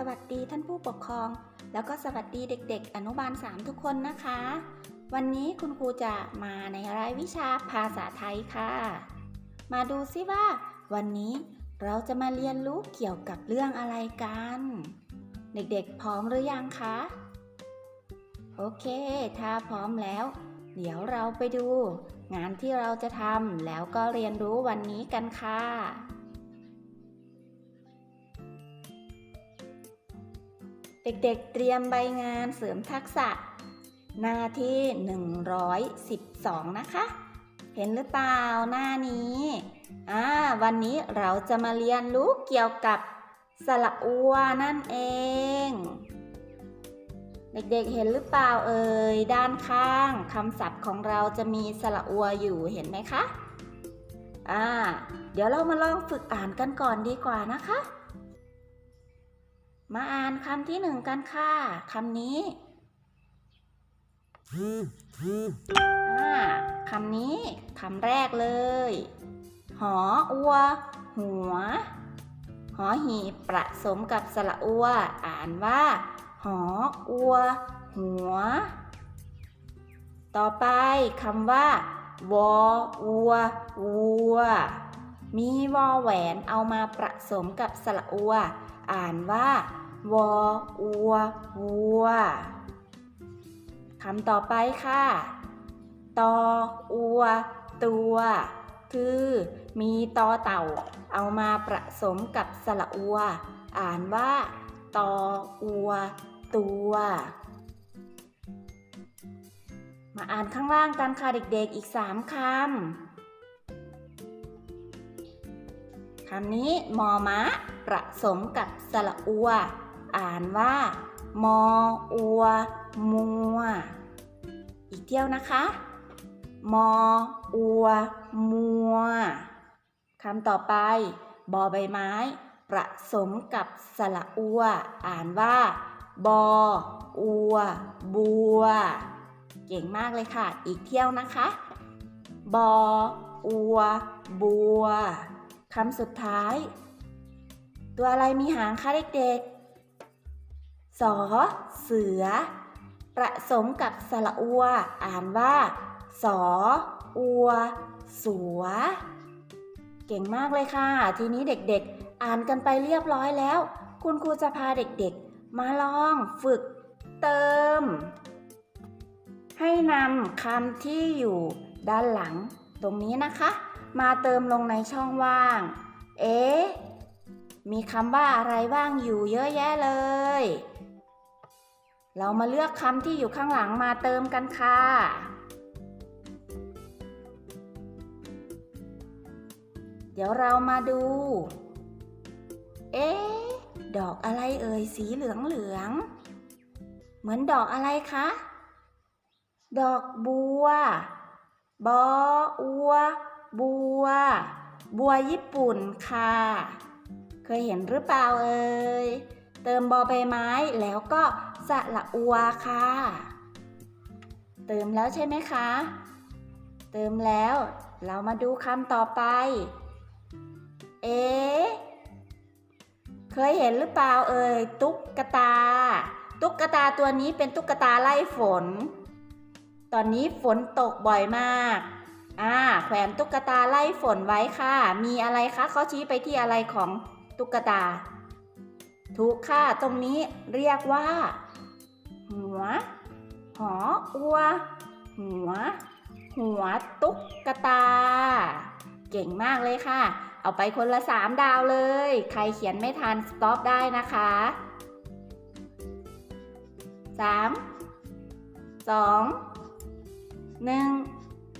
สวัสดีท่านผู้ปกครอง แล้วก็สวัสดีเด็ก ๆ อนุบาล 3 ทุกคนนะคะ วันนี้คุณครูจะมาในรายวิชาภาษาไทยค่ะ มาดูซิว่า วันนี้เราจะมาเรียนรู้เกี่ยวกับเรื่องอะไรกัน เด็กๆ พร้อมหรือยังคะ โอเค ถ้าพร้อมแล้ว เดี๋ยวเราไปดู งานที่เราจะทำแล้วก็เรียนรู้วันนี้กันค่ะ เด็กๆ เตรียมใบงานเสริมทักษะ หน้าที่ 112 นะคะ เห็นหรือเปล่าหน้านี้อ่าวันนี้เราจะมาเรียนรู้เกี่ยวกับสระอัวนั่นเอง เด็กๆเห็นหรือเปล่าเอ่ยด้านข้างคำศัพท์ของเราจะมีสระอัวอยู่เห็นไหมคะอ่าเดี๋ยวเรามาลองฝึกอ่านกันก่อนดีกว่านะคะ มาอ่านคำที่หนึ่งกันค่ะคำนี้คำนี้คำแรกเลย หออัว หัว หอหีบประสมกับสระอัว อ่านว่า หออัว หัว ต่อไปคำว่า วออัววัว มีวอแหวนเอามาประสมกับสระอัว อ่านว่าวออัววัวคำต่อไปค่ะ ตออัว ตัว คือ มีตอเต่า เอามาประสมกับสระอัว อ่านว่า ตออัว ตัว มาอ่านข้างล่างกันค่ะเด็กๆอีกสามคำ คำนี้มอมะประสมกับสระอัว อ่านว่า มออัว มัว อีกเที่ยวนะคะ มออัว มัวคำต่อไป บอใบไม้ ประสมกับสระอัว อ่านว่า บออัว บัว เก่งมากเลยค่ะ อีกเที่ยวนะคะ บออัว บัว คำสุดท้าย ตัวอะไรมีหางคะเด็กๆสอเสือ ประสมกับสระอัว อ่านว่า สออัว สัว เก่งมากเลยค่ะ ทีนี้เด็กๆ อ่านกันไปเรียบร้อยแล้ว คุณครูจะพาเด็กๆ มาลองฝึกเติม ให้นำคำที่อยู่ด้านหลังตรงนี้นะคะ มาเติมลงในช่องว่าง เอ๊ะ มีคำว่าอะไรว่างอยู่เยอะแยะเลย เรามาเลือกคำที่อยู่ข้างหลังมาเติมกันค่ะ เดี๋ยวเรามาดู เอ๊ะ ดอกอะไรเอ่ยสีเหลืองเหลือง เหมือนดอกอะไรคะ ดอกบัว บออัว บัว บัวญี่ปุ่นค่ะ เคยเห็นหรือเปล่าเอ่ย เติมบอใบไม้แล้วก็สระอัวค่ะ เติมแล้วใช่ไหมคะ เติมแล้ว เรามาดูคำต่อไป เอ๊เคยเห็นหรือเปล่าเอ่ย ตุ๊กตา ตุ๊กตาตัวนี้เป็นตุ๊กตาไล่ฝน ตอนนี้ฝนตกบ่อยมาก อ่าแขวนตุ๊กตาไล่ฝนไว้ค่ะ มีอะไรคะเขาชี้ไปที่อะไรของตุ๊กตา ถูกค่ะ ตรงนี้เรียกว่า หัว หออัว หัว หัวตุ๊กตา เก่งมากเลยค่ะ เอาไปคนละสามดาวเลย ใครเขียนไม่ทันสต็อปได้นะคะสามสองหนึ่ง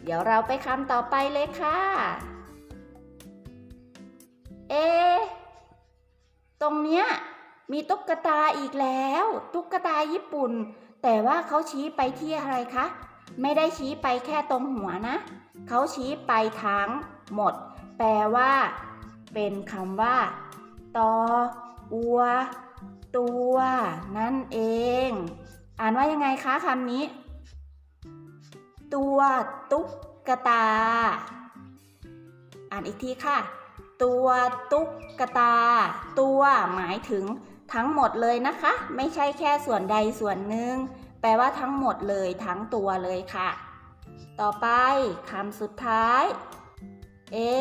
เดี๋ยวเราไปคำต่อไปเลยค่ะ เอ ตรงเนี้ยมีตุ๊กตาอีกแล้ว ตุ๊กตาญี่ปุ่น แต่ว่าเขาชี้ไปที่อะไรคะ ไม่ได้ชี้ไปแค่ตรงหัวนะ เขาชี้ไปทั้งหมด แปลว่า เป็นคำว่าตออัว ตัว นั่นเอง อ่านว่ายังไงคะคำนี้ ตัวตุ๊กตา อ่านอีกทีค่ะ ตัวตุ๊กตา ตัวหมายถึงทั้งหมดเลยนะคะ ไม่ใช่แค่ส่วนใดส่วนหนึ่ง แปลว่าทั้งหมดเลยทั้งตัวเลยค่ะ ต่อไปคำสุดท้าย เอ๊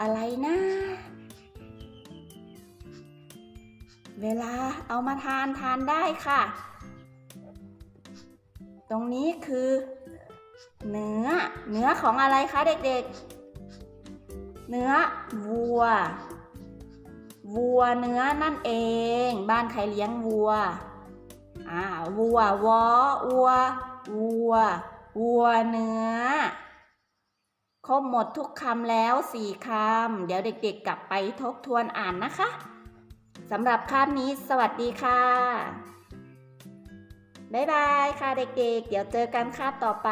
อะไรนะเวลาเอามาทานทานได้ค่ะ ตรงนี้คือ เนื้อ เนื้อของอะไรคะเด็กๆ เนื้อวัว วัวเนื้อนั่นเอง บ้านใครเลี้ยงวัว อ่า วัววอวัว วัว วัวเนื้อ ครบหมดทุกคำแล้วสี่คำ เดี๋ยวเด็กๆ กลับไปทบทวนอ่านนะคะ สำหรับคาบนี้สวัสดีค่ะ บ๊ายบายค่ะเด็กๆ เดี๋ยวเจอกันคาบต่อไป